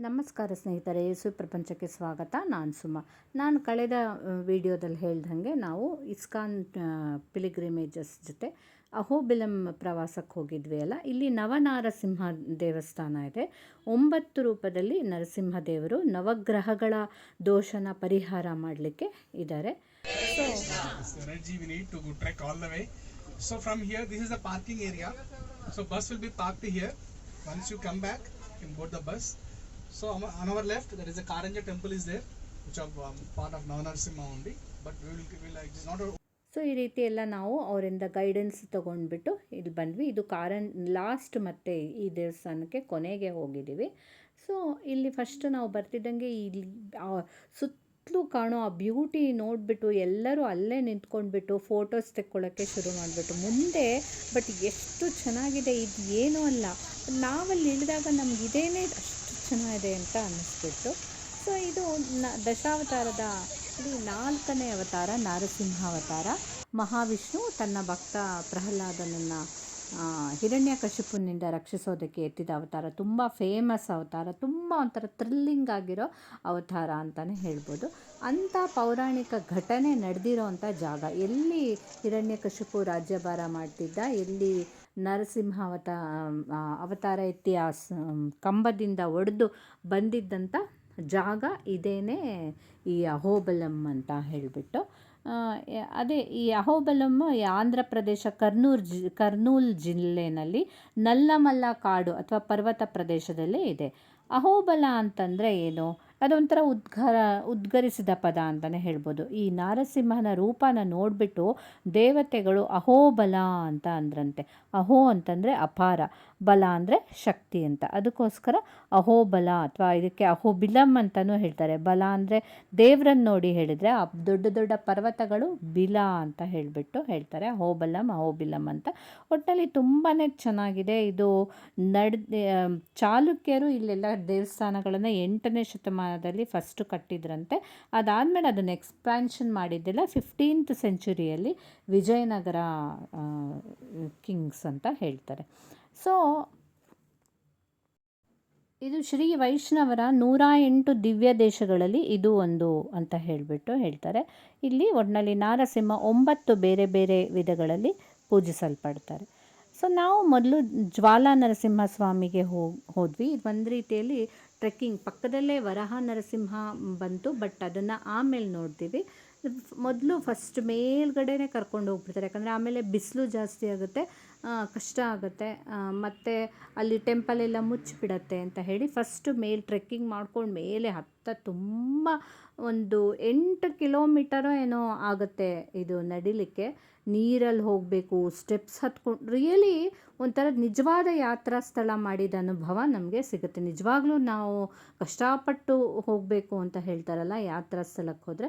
ನಮಸ್ಕಾರ ಸ್ನೇಹಿತರೆ ಸುಪ್ರಪಂಚಕ್ಕೆ ಸ್ವಾಗತ. ನಾನು ಸುಮ. ನಾನು ಕಳೆದ ವಿಡಿಯೋದಲ್ಲಿ ಹೇಳ್ದಂಗೆ ನಾವು ಇಸ್ಕಾನ್ ಪಿಲಿಗ್ರಿಮೇಜಸ್ ಜೊತೆ ಅಹೋಬಿಲಂ ಪ್ರವಾಸಕ್ಕೆ ಹೋಗಿದ್ವಿ ಅಲ್ಲ. ಇಲ್ಲಿ ನವನಾರಸಿಂಹ ದೇವಸ್ಥಾನ ಇದೆ. ಒಂಬತ್ತು ರೂಪದಲ್ಲಿ ನರಸಿಂಹ ದೇವರು ನವಗ್ರಹಗಳ ದೋಷನ ಪರಿಹಾರ ಮಾಡಲಿಕ್ಕೆ ಇದ್ದಾರೆ. So you come back, you can board area. So bus. will So on our left, there is a Karanja temple is there, which are um, part of Navanasimha only. But we will, we will it is not a so ಈ ರೀತಿ ಎಲ್ಲ ನಾವು ಅವರಿಂದ guidance ತೊಗೊಂಡ್ಬಿಟ್ಟು ಇಲ್ಲಿ ಬಂದ್ವಿ. ಇದು ಕಾರನ್ last ಮತ್ತೆ ಈ ದೇವಸ್ಥಾನಕ್ಕೆ ಕೊನೆಗೆ ಹೋಗಿದ್ದೀವಿ. ಸೊ ಇಲ್ಲಿ ಫಸ್ಟ್ ನಾವು ಬರ್ತಿದ್ದಂಗೆ ಇಲ್ಲಿ ಸುತ್ತಲೂ ಕಾಣೋ ಆ ಬ್ಯೂಟಿ ನೋಡಿಬಿಟ್ಟು ಎಲ್ಲರೂ ಅಲ್ಲೇ ನಿಂತ್ಕೊಂಡ್ಬಿಟ್ಟು ಫೋಟೋಸ್ ತೆಕ್ಕೊಳ್ಳೋಕ್ಕೆ ಶುರು ಮಾಡಿಬಿಟ್ಟು. ಮುಂದೆ ಬಟ್ ಎಷ್ಟು ಚೆನ್ನಾಗಿದೆ ಇದು ಏನೂ ಅಲ್ಲ. ನಾವಲ್ಲಿ ಇಳಿದಾಗ ನಮ್ಗೆ ಇದೇನೇ ಚೆನ್ನಾಗಿದೆ ಅಂತ ಅನ್ನಿಸ್ಬಿಟ್ಟು ಸೊ ಇದು ನ, ದಶಾವತಾರದ ಇಲ್ಲಿ ನಾಲ್ಕನೇ ಅವತಾರ, ನಾರಸಿಂಹ ಅವತಾರ. ಮಹಾವಿಷ್ಣು ತನ್ನ ಭಕ್ತ ಪ್ರಹ್ಲಾದನನ್ನು ಹಿರಣ್ಯ ಕಶಿಪುನಿಂದ ರಕ್ಷಿಸೋದಕ್ಕೆ ಎತ್ತಿದ ಅವತಾರ. ತುಂಬ ಫೇಮಸ್ ಅವತಾರ. ತುಂಬ ಒಂಥರ ಥ್ರಿಲ್ಲಿಂಗ್ ಆಗಿರೋ ಅವತಾರ ಅಂತಲೇ ಹೇಳ್ಬೋದು. ಅಂಥ ಪೌರಾಣಿಕ ಘಟನೆ ನಡೆದಿರೋವಂಥ ಜಾಗ. ಎಲ್ಲಿ ಹಿರಣ್ಯ ಕಶಿಪು ರಾಜ್ಯಭಾರ ಮಾಡ್ತಿದ್ದ, ಎಲ್ಲಿ ನರಸಿಂಹ ಅವತ ಅವತಾರ ಎತ್ತಿ ಆ ಕಂಬದಿಂದ ಒಡೆದು ಬಂದಿದ್ದಂಥ ಜಾಗ ಇದೇನೇ ಈ ಅಹೋಬಲಂ ಅಂತ ಹೇಳಿಬಿಟ್ಟು. ಅದೇ ಈ ಅಹೋಬಲಂ ಆಂಧ್ರ ಪ್ರದೇಶ ಕರ್ನೂಲ್ ಜಿ, ಕರ್ನೂಲ್ ಜಿಲ್ಲೆನಲ್ಲಿ ನಲ್ಲಮಲ್ಲ ಕಾಡು ಅಥವಾ ಪರ್ವತ ಪ್ರದೇಶದಲ್ಲೇ ಇದೆ. ಅಹೋಬಲ ಅಂತಂದರೆ ಏನು? ಅದೊಂಥರ ಉದ್ಘರ, ಉದ್ಗರಿಸಿದ ಪದ ಅಂತಲೇ ಹೇಳ್ಬೋದು. ಈ ನಾರಸಿಂಹನ ರೂಪನ ನೋಡಿಬಿಟ್ಟು ದೇವತೆಗಳು ಅಹೋಬಲ ಅಂತ ಅಂದ್ರಂತೆ. ಅಹೋ ಅಂತಂದರೆ ಅಪಾರ, ಬಲ ಅಂದರೆ ಶಕ್ತಿ ಅಂತ. ಅದಕ್ಕೋಸ್ಕರ ಅಹೋಬಲ ಅಥವಾ ಇದಕ್ಕೆ ಅಹೋಬಿಲಂ ಅಂತಲೂ ಹೇಳ್ತಾರೆ. ಬಲ ಅಂದರೆ ದೇವ್ರನ್ನ ನೋಡಿ ಹೇಳಿದರೆ ಆ ದೊಡ್ಡ ದೊಡ್ಡ ಪರ್ವತಗಳು ಬಿಲ ಅಂತ ಹೇಳಿಬಿಟ್ಟು ಹೇಳ್ತಾರೆ. ಅಹೋಬಲಂ ಅಹೋಬಿಲಂ ಅಂತ. ಒಟ್ಟಲ್ಲಿ ತುಂಬಾ ಚೆನ್ನಾಗಿದೆ. ಇದು ನಡ್ ಚಾಲುಕ್ಯರು ಇಲ್ಲೆಲ್ಲ ದೇವಸ್ಥಾನಗಳನ್ನು ಎಂಟನೇ ಶತಮಾನದಲ್ಲಿ ಫಸ್ಟು ಕಟ್ಟಿದ್ರಂತೆ. ಅದಾದಮೇಲೆ ಅದನ್ನು ಎಕ್ಸ್ಪ್ಯಾನ್ಷನ್ ಮಾಡಿದ್ದೆಲ್ಲ. ಫಿಫ್ಟೀನ್ತ್ ಸೆಂಚುರಿಯಲ್ಲಿ ವಿಜಯನಗರ ಕಿಂಗ್ಸ್ ಅಂತ ಹೇಳ್ತಾರೆ. ಸೊ ಇದು ಶ್ರೀ ವೈಷ್ಣವರ ನೂರ ಎಂಟು ದಿವ್ಯ ದೇಶಗಳಲ್ಲಿ ಇದು ಒಂದು ಅಂತ ಹೇಳಿಬಿಟ್ಟು ಹೇಳ್ತಾರೆ. ಇಲ್ಲಿ ಒಟ್ಟಿನಲ್ಲಿ ನಾರಸಿಂಹ ಒಂಬತ್ತು ಬೇರೆ ಬೇರೆ ವಿಧಗಳಲ್ಲಿ ಪೂಜಿಸಲ್ಪಡ್ತಾರೆ. ಸೊ ನಾವು ಮೊದಲು ಜ್ವಾಲಾ ನರಸಿಂಹ ಸ್ವಾಮಿಗೆ ಹೋದ್ವಿ. ಒಂದು ರೀತಿಯಲ್ಲಿ ಟ್ರೆಕ್ಕಿಂಗ್, ಪಕ್ಕದಲ್ಲೇ ವರಹ ನರಸಿಂಹ ಬಂತು, ಬಟ್ ಅದನ್ನು ಆಮೇಲೆ ನೋಡ್ತೀವಿ. ಮೊದಲು ಫಸ್ಟ್ ಮೇಲ್ಗಡೆ ಕರ್ಕೊಂಡು ಹೋಗ್ಬಿಡ್ತಾರೆ. ಯಾಕಂದರೆ ಆಮೇಲೆ ಬಿಸಿಲು ಜಾಸ್ತಿ ಆಗುತ್ತೆ. ಕಷ್ಟ ಆಗುತ್ತೆ. ಮತ್ತು ಅಲ್ಲಿ ಟೆಂಪಲ್ ಎಲ್ಲ ಮುಚ್ಚಿಬಿಡತ್ತೆ ಅಂತ ಹೇಳಿ ಫಸ್ಟು ಮೇಲೆ ಟ್ರೆಕ್ಕಿಂಗ್ ಮಾಡ್ಕೊಂಡು ಮೇಲೆ ಹತ್ತ ತುಂಬ ಒಂದು ಎಂಟು ಕಿಲೋಮೀಟರೋ ಏನೋ ಆಗುತ್ತೆ ಇದು ನಡಿಲಿಕ್ಕೆ. ನೀರಲ್ಲಿ ಹೋಗಬೇಕು ಸ್ಟೆಪ್ಸ್ ಹತ್ಕೊಂಡು ರಿಯಲಿ ಒಂಥರ ನಿಜವಾದ ಯಾತ್ರಾ ಸ್ಥಳ ಮಾಡಿದ ಅನುಭವ ನಮಗೆ ಸಿಗುತ್ತೆ. ನಿಜವಾಗ್ಲೂ ನಾವು ಕಷ್ಟಪಟ್ಟು ಹೋಗಬೇಕು ಅಂತ ಹೇಳ್ತಾರಲ್ಲ ಯಾತ್ರಾ ಸ್ಥಳಕ್ಕೆ ಹೋದರೆ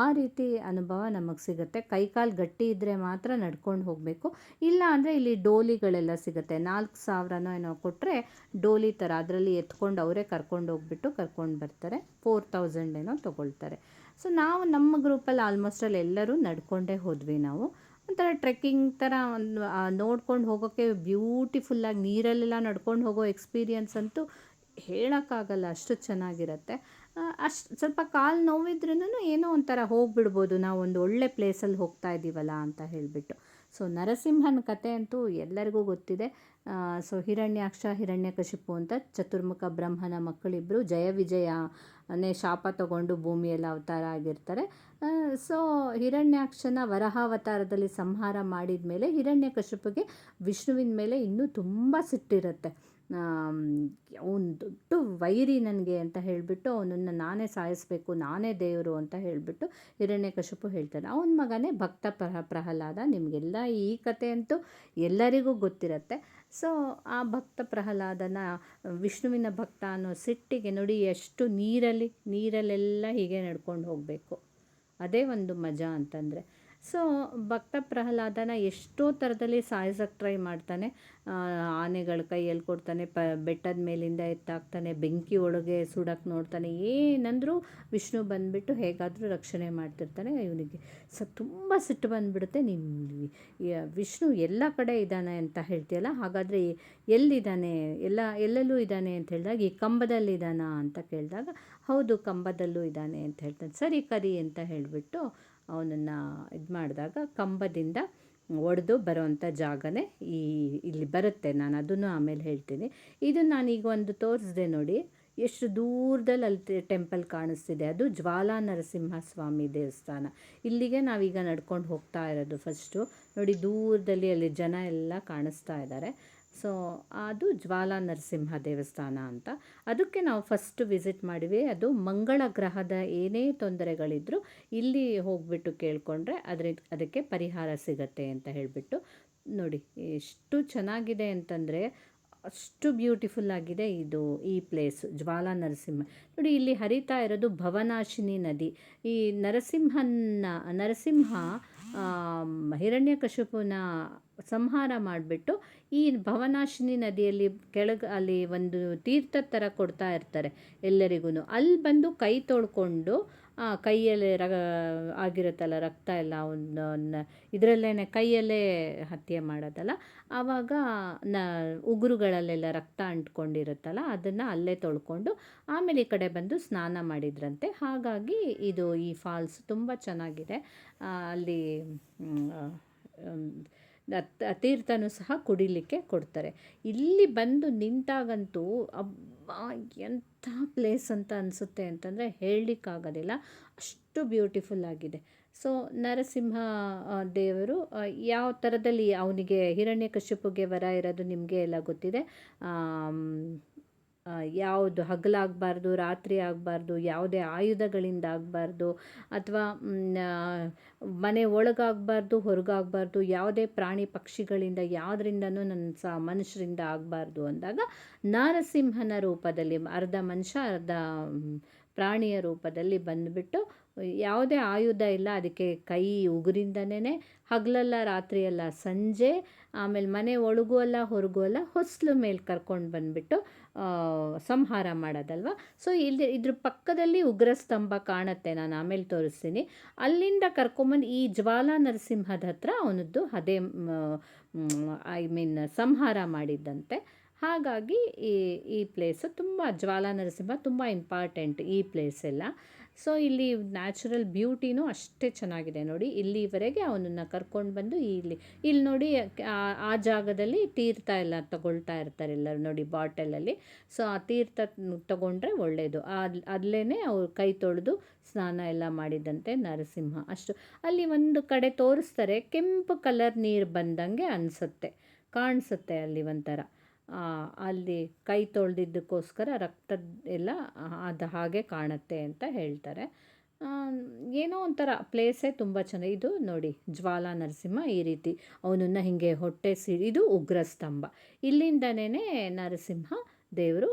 ಆ ರೀತಿ ಅನುಭವ ನಮಗೆ ಸಿಗುತ್ತೆ. ಕೈಕಾಲು ಗಟ್ಟಿ ಇದ್ದರೆ ಮಾತ್ರ ನಡ್ಕೊಂಡು ಹೋಗಬೇಕು. ಇಲ್ಲ ಅಂದರೆ ಇಲ್ಲಿ ಡೋಲಿಗಳೆಲ್ಲ ಸಿಗುತ್ತೆ. ನಾಲ್ಕು ಸಾವಿರನೋ ಏನೋ ಕೊಟ್ಟರೆ ಡೋಲಿ ಥರ ಅದರಲ್ಲಿ ಎತ್ಕೊಂಡು ಅವರೇ ಕರ್ಕೊಂಡು ಹೋಗ್ಬಿಟ್ಟು ಕರ್ಕೊಂಡು ಬರ್ತಾರೆ. ಫೋರ್ ತೌಸಂಡ್ ಏನೋ ತೊಗೊಳ್ತಾರೆ. ಸೊ ನಾವು ನಮ್ಮ ಗ್ರೂಪಲ್ಲಿ ಆಲ್ಮೋಸ್ಟಲ್ಲಿ ಎಲ್ಲರೂ ನಡ್ಕೊಂಡೇ ಹೋದ್ವಿ ನಾವು. ಒಂಥರ ಟ್ರೆಕ್ಕಿಂಗ್ ಥರ ಒಂದು ನೋಡ್ಕೊಂಡು ಹೋಗೋಕ್ಕೆ ಬ್ಯೂಟಿಫುಲ್ಲಾಗಿ ನೀರಲ್ಲೆಲ್ಲ ನಡ್ಕೊಂಡು ಹೋಗೋ ಎಕ್ಸ್ಪೀರಿಯನ್ಸ್ ಅಂತೂ ಹೇಳೋಕ್ಕಾಗಲ್ಲ. ಅಷ್ಟು ಚೆನ್ನಾಗಿರುತ್ತೆ. ಅಷ್ಟು ಸ್ವಲ್ಪ ಕಾಲು ನೋವಿದ್ರೂ ಏನೋ ಒಂಥರ ಹೋಗ್ಬಿಡ್ಬೋದು. ನಾವು ಒಂದು ಒಳ್ಳೆ ಪ್ಲೇಸಲ್ಲಿ ಹೋಗ್ತಾ ಇದ್ದೀವಲ್ಲ ಅಂತ ಹೇಳಿಬಿಟ್ಟು. ಸೊ ನರಸಿಂಹನ ಕತೆ ಅಂತೂ ಎಲ್ಲರಿಗೂ ಗೊತ್ತಿದೆ. ಸೊ ಹಿರಣ್ಯಾಕ್ಷ, ಹಿರಣ್ಯಕಶಿಪು ಅಂತ ಚತುರ್ಮುಖ ಬ್ರಹ್ಮನ ಮಕ್ಕಳಿಬ್ಬರು ಜಯ ವಿಜಯ ಅನ್ನೇ ಶಾಪ ತಗೊಂಡು ಭೂಮಿಯಲ್ಲಿ ಅವತಾರ ಆಗಿರ್ತಾರೆ. ಸೊ ಹಿರಣ್ಯಾಕ್ಷನ ವರಹಾವತಾರದಲ್ಲಿ ಸಂಹಾರ ಮಾಡಿದ ಮೇಲೆ ಹಿರಣ್ಯಕಶಿಪುಗೆ ವಿಷ್ಣುವಿನ ಮೇಲೆ ಇನ್ನೂ ತುಂಬ ಸಿಟ್ಟಿರುತ್ತೆ. ಅವನು ದೊಡ್ಡ ವೈರಿ ನನಗೆ ಅಂತ ಹೇಳಿಬಿಟ್ಟು ಅವನನ್ನು ನಾನೇ ಸಾಯಿಸಬೇಕು, ನಾನೇ ದೇವರು ಅಂತ ಹೇಳಿಬಿಟ್ಟು ಹಿರಣ್ಯಕಶಿಪು ಹೇಳ್ತಾನೆ. ಅವನ ಮಗನೇ ಭಕ್ತ ಪ್ರಹ, ಪ್ರಹ್ಲಾದ. ನಿಮಗೆಲ್ಲ ಈ ಕತೆ ಅಂತೂ ಎಲ್ಲರಿಗೂ ಗೊತ್ತಿರುತ್ತೆ. ಸೊ ಆ ಭಕ್ತ ಪ್ರಹ್ಲಾದನ, ವಿಷ್ಣುವಿನ ಭಕ್ತ ಅನ್ನೋ ಸಿಟ್ಟಿಗೆ ನೋಡಿ ಎಷ್ಟು ನೀರಲ್ಲಿ, ನೀರಲ್ಲೆಲ್ಲ ಹೀಗೆ ನಡ್ಕೊಂಡು ಹೋಗಬೇಕು. ಅದೇ ಒಂದು ಮಜಾ ಅಂತಂದರೆ. ಸೊ ಭಕ್ತ ಪ್ರಹ್ಲಾದನ ಎಷ್ಟೋ ಥರದಲ್ಲಿ ಸಾಯಿಸೋಕ್ಕೆ ಟ್ರೈ ಮಾಡ್ತಾನೆ. ಆನೆಗಳ ಕೈಯಲ್ಲಿ ಕೊಡ್ತಾನೆ, ಪ, ಬೆಟ್ಟದ ಮೇಲಿಂದ ಎತ್ತಾಕ್ತಾನೆ, ಬೆಂಕಿ ಒಳಗೆ ಸುಡಕ್ಕೆ ನೋಡ್ತಾನೆ, ಏನಂದರೂ ವಿಷ್ಣು ಬಂದುಬಿಟ್ಟು ಹೇಗಾದರೂ ರಕ್ಷಣೆ ಮಾಡ್ತಿರ್ತಾನೆ ಇವನಿಗೆ. ಸೊ, ತುಂಬ ಸಿಟ್ಟು ಬಂದುಬಿಡುತ್ತೆ ನಿಮ್ಮ ವಿಷ್ಣು ಎಲ್ಲ ಕಡೆ ಇದ್ದಾನೆ ಅಂತ ಹೇಳ್ತೀಯಲ್ಲ, ಹಾಗಾದರೆ ಎಲ್ಲಿದ್ದಾನೆ, ಎಲ್ಲ, ಎಲ್ಲೆಲ್ಲೂ ಇದ್ದಾನೆ ಅಂತ ಹೇಳಿದಾಗ, ಈ ಕಂಬದಲ್ಲಿದ್ದಾನಾ ಅಂತ ಕೇಳಿದಾಗ, ಹೌದು, ಕಂಬದಲ್ಲೂ ಇದ್ದಾನೆ ಅಂತ ಹೇಳ್ತಾನೆ. ಸರಿ ಕರಿ ಅಂತ ಹೇಳಿಬಿಟ್ಟು ಅವನನ್ನು ಇದು ಮಾಡಿದಾಗ ಕಂಬದಿಂದ ಒಡೆದು ಬರೋವಂಥ ಜಾಗನೇ ಈ ಇಲ್ಲಿ ಬರುತ್ತೆ. ನಾನು ಅದನ್ನು ಆಮೇಲೆ ಹೇಳ್ತೀನಿ. ಇದು ನಾನೀಗ ಒಂದು ತೋರಿಸ್ದೆ ನೋಡಿ. ಎಷ್ಟು ದೂರದಲ್ಲಿ ಅಲ್ಲಿ ಟೆಂಪಲ್ ಕಾಣಿಸ್ತಿದೆ. ಅದು ಜ್ವಾಲಾ ನರಸಿಂಹ ಸ್ವಾಮಿ ದೇವಸ್ಥಾನ. ಇಲ್ಲಿಗೆ ನಾವೀಗ ನಡ್ಕೊಂಡು ಹೋಗ್ತಾ ಇರೋದು ಫಸ್ಟು ನೋಡಿ ದೂರದಲ್ಲಿ ಅಲ್ಲಿ ಜನ ಎಲ್ಲ ಕಾಣಿಸ್ತಾ ಇದ್ದಾರೆ. ಸೊ ಅದು ಜ್ವಾಲಾ ನರಸಿಂಹ ದೇವಸ್ಥಾನ ಅಂತ. ಅದಕ್ಕೆ ನಾವು ಫಸ್ಟ್ ವಿಸಿಟ್ ಮಾಡಿವಿ. ಅದು ಮಂಗಳ ಗ್ರಹದ ಏನೇ ತೊಂದರೆಗಳಿದ್ದರೂ ಇಲ್ಲಿ ಹೋಗ್ಬಿಟ್ಟು ಕೇಳಿಕೊಂಡ್ರೆ ಅದ್ರ, ಅದಕ್ಕೆ ಪರಿಹಾರ ಸಿಗತ್ತೆ ಅಂತ ಹೇಳಿಬಿಟ್ಟು. ನೋಡಿ, ಎಷ್ಟು ಚೆನ್ನಾಗಿದೆ ಅಂತಂದರೆ ಅಷ್ಟು ಬ್ಯೂಟಿಫುಲ್ ಆಗಿದೆ ಇದು ಈ ಪ್ಲೇಸ್ ಜ್ವಾಲಾ ನರಸಿಂಹ ನೋಡಿ, ಇಲ್ಲಿ ಹರಿತಾ ಇರೋದು ಭವನಾಶಿನಿ ನದಿ. ಈ ನರಸಿಂಹನ ನರಸಿಂಹ ಹಿರಣ್ಯಕಶಿಪುನ ಸಂಹಾರ ಮಾಡಿಬಿಟ್ಟು ಈ ಭವನಾಶಿನಿ ನದಿಯಲ್ಲಿ ಕೆಳಗೆ ಅಲ್ಲಿ ಒಂದು ತೀರ್ಥ ಥರ ಕೊಡ್ತಾ ಇರ್ತಾರೆ ಎಲ್ಲರಿಗೂ ಅಲ್ಲಿ ಬಂದು ಕೈ ತೊಳ್ಕೊಂಡು ಕೈಯಲ್ಲೇ ರ ಆಗಿರುತ್ತಲ್ಲ, ರಕ್ತ ಎಲ್ಲ ಒಂದು ಇದರಲ್ಲೇನೆ ಕೈಯಲ್ಲೇ ಹತ್ಯೆ ಮಾಡೋದಲ್ಲ. ಆವಾಗ ನ, ಉಗುರುಗಳಲ್ಲೆಲ್ಲ ರಕ್ತ ಅಂಟ್ಕೊಂಡಿರುತ್ತಲ್ಲ, ಅದನ್ನು ಅಲ್ಲೇ ತೊಳ್ಕೊಂಡು ಆಮೇಲೆ ಈ ಕಡೆ ಬಂದು ಸ್ನಾನ ಮಾಡಿದ್ರಂತೆ. ಹಾಗಾಗಿ ಇದು ಈ ಫಾಲ್ಸ್ ತುಂಬ ಚೆನ್ನಾಗಿದೆ. ಅಲ್ಲಿ ತೀರ್ಥನೂ ಸಹ ಕುಡಿಲಿಕ್ಕೆ ಕೊಡ್ತಾರೆ. ಇಲ್ಲಿ ಬಂದು ನಿಂತಾಗಂತೂ ಅಬ್ಬಾ ಎಂಥ ಪ್ಲೇಸ್ ಅಂತ ಅನಿಸುತ್ತೆ ಅಂತಂದರೆ ಹೇಳಲಿಕ್ಕಾಗೋದಿಲ್ಲ. ಅಷ್ಟು ಬ್ಯೂಟಿಫುಲ್ ಆಗಿದೆ. ಸೊ, ನರಸಿಂಹ ದೇವರು ಯಾವ ಥರದಲ್ಲಿ ಅವನಿಗೆ ಹಿರಣ್ಯ ಕಶ್ಯಪುಗೆ ವರ ಇರೋದು ನಿಮಗೆ ಎಲ್ಲ ಗೊತ್ತಿದೆ. ಯಾವುದು ಹಗಲಾಗಬಾರ್ದು ರಾತ್ರಿ ಆಗಬಾರ್ದು, ಯಾವುದೇ ಆಯುಧಗಳಿಂದ ಆಗಬಾರ್ದು, ಅಥವಾ ಮನೆ ಒಳಗಾಗಬಾರ್ದು, ಹೊರಗಾಗಬಾರ್ದು, ಯಾವುದೇ ಪ್ರಾಣಿ ಪಕ್ಷಿಗಳಿಂದ ಯಾವುದರಿಂದನೂ ನನ್ನ ಸ, ಮನುಷ್ಯರಿಂದ ಆಗಬಾರ್ದು ಅಂದಾಗ ನರಸಿಂಹನ ರೂಪದಲ್ಲಿ, ಅರ್ಧ ಮನುಷ್ಯ, ಅರ್ಧ ಪ್ರಾಣಿಯ ರೂಪದಲ್ಲಿ ಬಂದುಬಿಟ್ಟು ಯಾವುದೇ ಆಯುಧ ಇಲ್ಲ, ಅದಕ್ಕೆ ಕೈ ಉಗುರಿಂದನೇ ಹಗಲಲ್ಲ, ರಾತ್ರಿಯಲ್ಲ, ಸಂಜೆ, ಆಮೇಲೆ ಮನೆ ಒಳಗೂ ಅಲ್ಲ ಹೊರಗೂ ಅಲ್ಲ ಹೊಸ್ಲು ಮೇಲೆ ಕರ್ಕೊಂಡು ಬಂದುಬಿಟ್ಟು ಸಂಹಾರ ಮಾಡೋದಲ್ವ? ಸೊ ಇಲ್ಲಿ ಇದ್ರ ಪಕ್ಕದಲ್ಲಿ ಉಗ್ರ ಸ್ತಂಭ ಕಾಣುತ್ತೆ, ನಾನು ಆಮೇಲೆ ತೋರಿಸ್ತೀನಿ. ಅಲ್ಲಿಂದ ಕರ್ಕೊಂಬಂದು ಈ ಜ್ವಾಲಾ ನರಸಿಂಹದ ಹತ್ರ ಅವನದ್ದು ಅದೇ ಐ ಮೀನ್ ಸಂಹಾರ ಮಾಡಿದ್ದಂತೆ. ಹಾಗಾಗಿ ಈ ಈ ಪ್ಲೇಸು ತುಂಬ ಜ್ವಾಲಾ ನರಸಿಂಹ ತುಂಬ ಇಂಪಾರ್ಟೆಂಟ್ ಈ ಪ್ಲೇಸ್ ಎಲ್ಲ. ಸೊ ಇಲ್ಲಿ ನ್ಯಾಚುರಲ್ ಬ್ಯೂಟಿನೂ ಅಷ್ಟೇ ಚೆನ್ನಾಗಿದೆ ನೋಡಿ. ಇಲ್ಲಿವರೆಗೆ ಅವನನ್ನು ಕರ್ಕೊಂಡು ಬಂದು ಇಲ್ಲಿ ಇಲ್ಲಿ ನೋಡಿ, ಆ- ಜಾಗದಲ್ಲಿ ತೀರ್ಥ ಎಲ್ಲ ತಗೊಳ್ತಾ ಇರ್ತಾರೆ ಎಲ್ಲರೂ ನೋಡಿ ಬಾಟಲಲ್ಲಿ ಸೊ ಆ ತೀರ್ಥ ತಗೊಂಡ್ರೆ ಒಳ್ಳೆಯದು ಅಲ್ಲಿ ಅವ್ರು ಕೈ ತೊಳೆದು ಸ್ನಾನ ಎಲ್ಲ ಮಾಡಿದಂತೆ ನರಸಿಂಹ. ಅಷ್ಟು. ಅಲ್ಲಿ ಒಂದು ಕಡೆ ತೋರಿಸ್ತಾರೆ, ಕೆಂಪು ಕಲರ್ ನೀರು ಬಂದಂಗೆ ಅನಿಸುತ್ತೆ, ಕಾಣಿಸುತ್ತೆ ಅಲ್ಲಿ ಒಂಥರ. ಅಲ್ಲಿ ಕೈ ತೊಳೆದಿದ್ದಕ್ಕೋಸ್ಕರ ರಕ್ತದ ಎಲ್ಲ ಅದು ಹಾಗೆ ಕಾಣುತ್ತೆ ಅಂತ ಹೇಳ್ತಾರೆ. ಏನೋ ಒಂಥರ ಪ್ಲೇಸೇ ತುಂಬ ಚೆನ್ನಾಗಿ ಇದು ನೋಡಿ ಜ್ವಾಲಾ ನರಸಿಂಹ ಈ ರೀತಿ ಅವನನ್ನು ಹೀಗೆ ಹೊಟ್ಟೆ ಸಿ ಇದು ಉಗ್ರ ಸ್ತಂಭ ಇಲ್ಲಿಂದನೇ ನರಸಿಂಹ ದೇವರು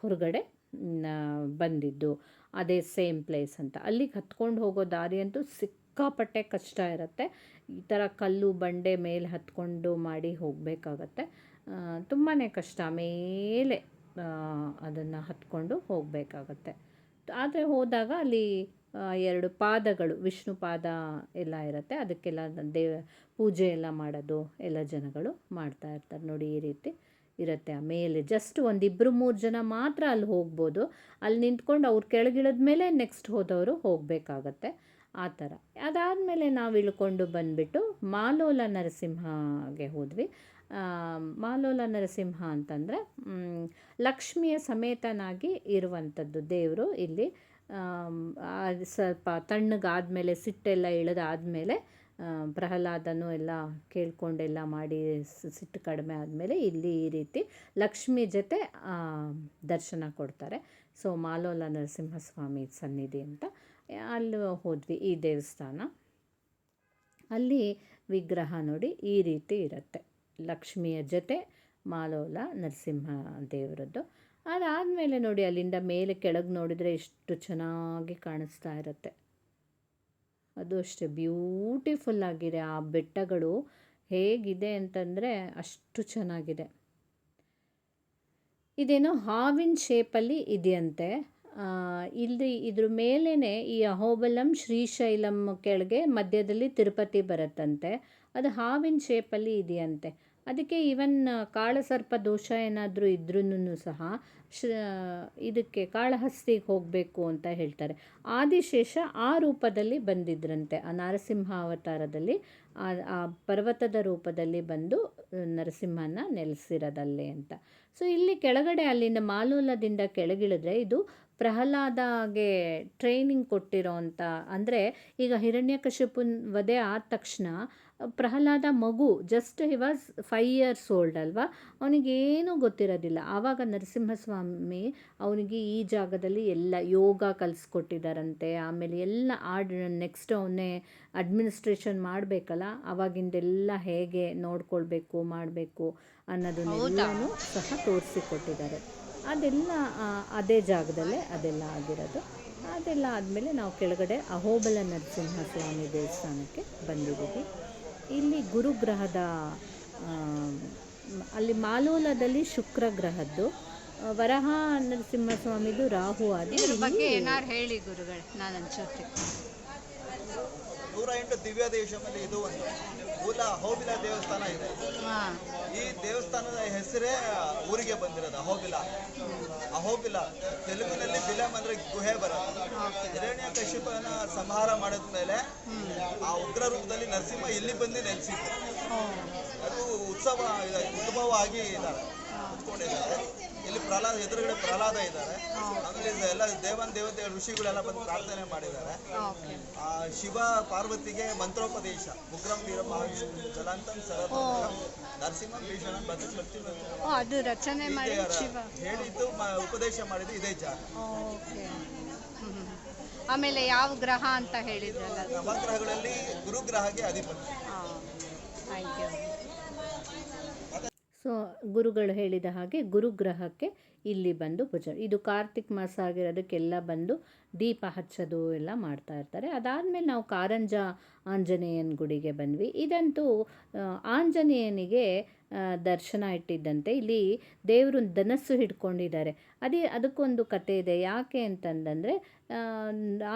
ಹೊರಗಡೆ ಬಂದಿದ್ದು. ಅದೇ ಸೇಮ್ ಪ್ಲೇಸ್ ಅಂತ. ಅಲ್ಲಿಗೆ ಹತ್ಕೊಂಡು ಹೋಗೋ ದಾರಿ ಅಂತೂ ಸಿಕ್ಕಾಪಟ್ಟೆ ಕಷ್ಟ ಇರುತ್ತೆ. ಈ ಥರ ಕಲ್ಲು ಬಂಡೆ ಮೇಲೆ ಹತ್ಕೊಂಡು ಮಾಡಿ ಹೋಗಬೇಕಾಗತ್ತೆ. ತುಂಬಾ ಕಷ್ಟ. ಮೇಲೆ ಅದನ್ನು ಹತ್ಕೊಂಡು ಹೋಗಬೇಕಾಗತ್ತೆ. ಆದರೆ ಹೋದಾಗ ಅಲ್ಲಿ ಎರಡು ಪಾದಗಳು, ವಿಷ್ಣು ಪಾದ ಎಲ್ಲ ಇರುತ್ತೆ. ಅದಕ್ಕೆಲ್ಲ ದೇವ, ಪೂಜೆ ಎಲ್ಲ ಮಾಡೋದು ಎಲ್ಲ ಜನಗಳು ಮಾಡ್ತಾ ಇರ್ತಾರೆ. ನೋಡಿ, ಈ ರೀತಿ ಇರುತ್ತೆ ಆ ಮೇಲೆ. ಜಸ್ಟ್ ಒಂದಿಬ್ಬರು ಮೂರು ಜನ ಮಾತ್ರ ಅಲ್ಲಿ ಹೋಗ್ಬೋದು. ಅಲ್ಲಿ ನಿಂತ್ಕೊಂಡು ಅವ್ರು ಕೆಳಗಿಳಿದ ಮೇಲೆ ನೆಕ್ಸ್ಟ್ ಹೋದವರು ಹೋಗಬೇಕಾಗತ್ತೆ. ಆ ಥರ. ಅದಾದಮೇಲೆ ನಾವು ಇಳ್ಕೊಂಡು ಬಂದುಬಿಟ್ಟು ಮಾಲೋಲ ನರಸಿಂಹಗೆ ಹೋದ್ವಿ. ಮಾಲೋಲ ನರಸಿಂಹ ಅಂತಂದರೆ ಲಕ್ಷ್ಮಿಯ ಸಮೇತನಾಗಿ ಇರುವಂಥದ್ದು ದೇವರು ಇಲ್ಲಿ. ಸ್ವಲ್ಪ ತಣ್ಣಗಾದಮೇಲೆ, ಸಿಟ್ಟೆಲ್ಲ ಇಳಿದಾದಮೇಲೆ ಪ್ರಹ್ಲಾದನು ಎಲ್ಲ ಕೇಳ್ಕೊಂಡೆಲ್ಲ ಮಾಡಿ ಸಿಟ್ಟು ಕಡಿಮೆ ಆದಮೇಲೆ ಇಲ್ಲಿ ಈ ರೀತಿ ಲಕ್ಷ್ಮಿ ಜೊತೆ ದರ್ಶನ ಕೊಡ್ತಾರೆ. ಸೊ, ಮಾಲೋಲ ನರಸಿಂಹಸ್ವಾಮಿ ಸನ್ನಿಧಿ ಅಂತ. ಅಲ್ಲಿ ಹೋದ್ವಿ, ಈ ದೇವಸ್ಥಾನ. ಅಲ್ಲಿ ವಿಗ್ರಹ ನೋಡಿ ಈ ರೀತಿ ಇರುತ್ತೆ. ಲಕ್ಷ್ಮಿಯ ಜೊತೆ ಮಾಲೋಲ ನರಸಿಂಹ ದೇವರದ್ದು. ಅದಾದಮೇಲೆ ನೋಡಿ, ಅಲ್ಲಿಂದ ಮೇಲೆ ಕೆಳಗೆ ನೋಡಿದರೆ ಎಷ್ಟು ಚೆನ್ನಾಗಿ ಕಾಣಿಸ್ತಾ ಇರುತ್ತೆ. ಅದು ಅಷ್ಟೇ, ಬ್ಯೂಟಿಫುಲ್ ಆಗಿದೆ. ಆ ಬೆಟ್ಟಗಳು ಹೇಗಿದೆ ಅಂತಂದರೆ ಅಷ್ಟು ಚೆನ್ನಾಗಿದೆ. ಇದೇನೋ ಹಾವಿನ ಶೇಪಲ್ಲಿ ಇದೆಯಂತೆ. ಇಲ್ಲಿ ಇದ್ರ ಮೇಲೇ ಈ ಅಹೋಬಲಂ ಶ್ರೀಶೈಲಂ ಕೆಳಗೆ ಮಧ್ಯದಲ್ಲಿ ತಿರುಪತಿ ಬರುತ್ತಂತೆ. ಅದು ಹಾವಿನ ಶೇಪಲ್ಲಿ ಇದೆಯಂತೆ. ಅದಕ್ಕೆ ಈವನ್ ಕಾಳಸರ್ಪ ದೋಷ ಏನಾದರೂ ಇದ್ರೂ ಸಹ, ಶ ಇದಕ್ಕೆ ಕಾಳಹಸ್ತಿಗೆ ಹೋಗಬೇಕು ಅಂತ ಹೇಳ್ತಾರೆ. ಆದಿಶೇಷ ಆ ರೂಪದಲ್ಲಿ ಬಂದಿದ್ರಂತೆ. ಆ ನರಸಿಂಹ ಅವತಾರದಲ್ಲಿ, ಆ ಪರ್ವತದ ರೂಪದಲ್ಲಿ ಬಂದು ನರಸಿಂಹನ ನೆಲೆಸಿರೋದಲ್ಲೇ ಅಂತ. ಸೊ ಇಲ್ಲಿ ಕೆಳಗಡೆ ಅಲ್ಲಿಂದ ಮಾಲೂಲದಿಂದ ಕೆಳಗಿಳಿದ್ರೆ ಇದು ಪ್ರಹ್ಲಾದಗೆ ಟ್ರೈನಿಂಗ್ ಕೊಟ್ಟಿರೋ ಅಂತ. ಅಂದರೆ ಈಗ ಹಿರಣ್ಯಕಶಿಪುನ್ ವಧೆ ಆದ ತಕ್ಷಣ ಪ್ರಹ್ಲಾದ ಮಗು just he was five years old ಅಲ್ವಾ? ಅವನಿಗೇನೂ ಗೊತ್ತಿರೋದಿಲ್ಲ. ಆವಾಗ ನರಸಿಂಹಸ್ವಾಮಿ ಅವನಿಗೆ ಈ ಜಾಗದಲ್ಲಿ ಎಲ್ಲ ಯೋಗ ಕಲಿಸ್ಕೊಟ್ಟಿದ್ದಾರಂತೆ ಆಮೇಲೆ ಎಲ್ಲ ಆಡ್ ನೆಕ್ಸ್ಟ್ ಅವನೇ ಅಡ್ಮಿನಿಸ್ಟ್ರೇಷನ್ ಮಾಡಬೇಕಲ್ಲ? ಆವಾಗಿಂದೆಲ್ಲ ಹೇಗೆ ನೋಡ್ಕೊಳ್ಬೇಕು ಮಾಡಬೇಕು ಅನ್ನೋದನ್ನೆಲ್ಲನೂ ಸಹ ತೋರಿಸಿಕೊಟ್ಟಿದ್ದಾರೆ. ಅದೆಲ್ಲ ಅದೇ ಜಾಗದಲ್ಲೇ ಅದೆಲ್ಲ ಆಗಿರೋದು. ಅದೆಲ್ಲ ಆದಮೇಲೆ ನಾವು ಕೆಳಗಡೆ ಅಹೋಬಲ ನರಸಿಂಹ ಸ್ವಾಮಿ ದೇವಸ್ಥಾನಕ್ಕೆ ಬಂದಿದ್ದೀವಿ. ಇಲ್ಲಿ ಗುರುಗ್ರಹದ ಅಲ್ಲಿ ಮಾಲೂಲದಲ್ಲಿ ಶುಕ್ರ ಗ್ರಹದ್ದು ವರಹ ನರಸಿಂಹಸ್ವಾಮಿದು ರಾಹು ಆದಿ. ಇದ್ರ ಬಗ್ಗೆ ಏನಾರು ಹೇಳಿ ಗುರುಗಳೇ ನಾನು ಅನ್ಸುತ್ತೆ ನೂರ ಎಂಟು ದಿವ್ಯ ದೇಶದಲ್ಲಿ ಇದು ಒಂದು. ಮೂಲ ಹೋಬಿಲ ದೇವಸ್ಥಾನ ಇದೆ. ಹಾಂ. ಈ ದೇವಸ್ಥಾನದ ಹೆಸರೇ ಊರಿಗೆ ಬಂದಿರೋದು ಅಹೋಬಿಲ. ಅಹೋಬಿಲ ತೆಲುಗಿನ ಅಂದ್ರೆ ಗುಹೆ ಬರೋದು ಹಿರಣ್ಯ ಕಶ್ಯಪನ ಸಂಹಾರ ಮಾಡಿದ್ಮೇಲೆ ಆ ಉಗ್ರ ರೂಪದಲ್ಲಿ ನರಸಿಂಹ ಇಲ್ಲಿ ಬಂದು ನೆಲೆಸಿದ್ರು ಅದು ಉತ್ಸವ ಉದ್ಭವ ಆಗಿ ಇದ್ದಾರೆ ಕುತ್ಕೊಂಡಿದ್ದಾರೆ. ಇಲ್ಲಿ ಪ್ರಹ್ಲಾದ ಎದುರುಗಡೆ ಪ್ರಹ್ಲಾದ ಇದ್ದಾರೆ. ಅಂದ್ರೆ ಎಲ್ಲ ದೇವನ್ ದೇವತೆ ಋಷಿಗಳೆಲ್ಲ ಬಂದು ಪ್ರಾರ್ಥನೆ ಮಾಡಿದ್ದಾರೆ. ಆ ಶಿವ ಪಾರ್ವತಿಗೆ ಮಂತ್ರೋಪದೇಶ. ಉಗ್ರಂ ವೀರ ಮಹಾವಿಷ್ಣು ಜಲಾಂತಂ ಸರತ ನರಸಿಂಹ ಭೀಷಣ ಅದು ರಚನೆ ಮಾಡಿ ಹೇಳಿದ್ದು ಉಪದೇಶ ಮಾಡಿದ್ದು ಇದೇ ಜಾಗ. ಓಕೆ. ಆಮೇಲೆ ಯಾವ ಗ್ರಹ ಅಂತ ಹೇಳಿದ್ರಲ್ಲ? ನವಗ್ರಹಗಳಲ್ಲಿ ಗುರುಗ್ರಹಕ್ಕೆ ಅಧಿಪತಿ. ಥ್ಯಾಂಕ್ ಯು ಸೊ ಗುರುಗಳು ಹೇಳಿದ ಹಾಗೆ ಗುರುಗ್ರಹಕ್ಕೆ ಇಲ್ಲಿ ಬಂದು ಪೂಜೆ. ಇದು ಕಾರ್ತಿಕ್ ಮಾಸ ಆಗಿರೋದಕ್ಕೆಲ್ಲ ಬಂದು ದೀಪ ಹಚ್ಚೋದು ಎಲ್ಲ ಮಾಡ್ತಾ ಇರ್ತಾರೆ. ಅದಾದಮೇಲೆ ನಾವು ಕಾರಂಜ ಆಂಜನೇಯನ ಗುಡಿಗೆ ಬಂದ್ವಿ. ಇದಂತೂ ಆಂಜನೇಯನಿಗೆ ದರ್ಶನ ಇಟ್ಟಿದ್ದಂತೆ. ಇಲ್ಲಿ ದೇವರು ಧನಸ್ಸು ಹಿಡ್ಕೊಂಡಿದ್ದಾರೆ. ಅದೇ ಅದಕ್ಕೊಂದು ಕತೆ ಇದೆ. ಯಾಕೆ ಅಂತಂದರೆ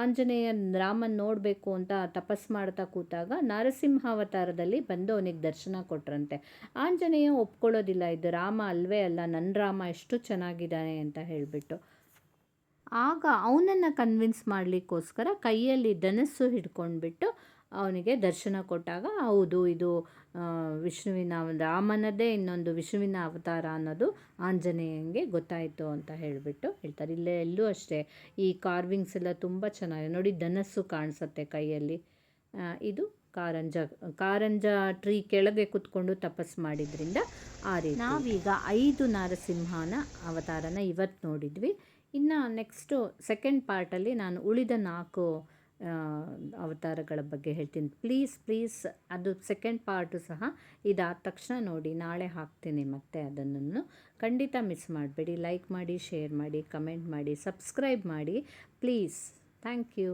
ಆಂಜನೇಯ ರಾಮನ್ ನೋಡಬೇಕು ಅಂತ ತಪಸ್ ಮಾಡ್ತಾ ಕೂತಾಗ ನರಸಿಂಹಾವತಾರದಲ್ಲಿ ಬಂದು ಅವನಿಗೆ ದರ್ಶನ ಕೊಟ್ರಂತೆ. ಆಂಜನೇಯ ಒಪ್ಕೊಳ್ಳೋದಿಲ್ಲ, ಇದು ರಾಮ ಅಲ್ವೇ ಅಲ್ಲ ನನ್ನ ರಾಮ ಎಷ್ಟು ಚೆನ್ನಾಗಿದ್ದಾನೆ ಅಂತ ಹೇಳಿಬಿಟ್ಟು. ಆಗ ಅವನನ್ನು ಕನ್ವಿನ್ಸ್ ಮಾಡಲಿಕ್ಕೋಸ್ಕರ ಕೈಯಲ್ಲಿ ಧನಸ್ಸು ಹಿಡ್ಕೊಂಡ್ಬಿಟ್ಟು ಅವನಿಗೆ ದರ್ಶನ ಕೊಟ್ಟಾಗ, ಹೌದು, ಇದು ವಿಷ್ಣುವಿನ ರಾಮನದೇ ಇನ್ನೊಂದು ವಿಷ್ಣುವಿನ ಅವತಾರ ಅನ್ನೋದು ಆಂಜನೇಯಂಗೆ ಗೊತ್ತಾಯಿತು ಅಂತ ಹೇಳಿಬಿಟ್ಟು ಹೇಳ್ತಾರೆ. ಇಲ್ಲೇ ಎಲ್ಲೂ ಅಷ್ಟೇ. ಈ ಕಾರ್ವಿಂಗ್ಸ್ ಎಲ್ಲ ತುಂಬ ಚೆನ್ನಾಗಿದೆ. ನೋಡಿ, ಧನಸ್ಸು ಕಾಣಿಸುತ್ತೆ ಕೈಯಲ್ಲಿ. ಇದು ಕಾರಂಜ ಕಾರಂಜ ಟ್ರೀ ಕೆಳಗೆ ಕುತ್ಕೊಂಡು ತಪಸ್ ಮಾಡಿದ್ರಿಂದ ಆ ರೀತಿ. ನಾವೀಗ ಐದು ನರಸಿಂಹನ ಅವತಾರನ ಇವತ್ತು ನೋಡಿದ್ವಿ. ಇನ್ನು ನೆಕ್ಸ್ಟು ಸೆಕೆಂಡ್ ಪಾರ್ಟಲ್ಲಿ ನಾನು ಉಳಿದ ನಾಲ್ಕು ಅವತಾರಗಳ ಬಗ್ಗೆ ಹೇಳ್ತೀನಿ. ಪ್ಲೀಸ್ ಪ್ಲೀಸ್ ಅದು ಸೆಕೆಂಡ್ ಪಾರ್ಟು ಸಹ ಇದಾದ ತಕ್ಷಣ ನೋಡಿ, ನಾಳೆ ಹಾಕ್ತೀನಿ ಮತ್ತೆ ಅದನ್ನು ಖಂಡಿತ ಮಿಸ್ ಮಾಡಬೇಡಿ ಲೈಕ್ ಮಾಡಿ ಶೇರ್ ಮಾಡಿ ಕಮೆಂಟ್ ಮಾಡಿ ಸಬ್ಸ್ಕ್ರೈಬ್ ಮಾಡಿ ಪ್ಲೀಸ್ ಥ್ಯಾಂಕ್ ಯು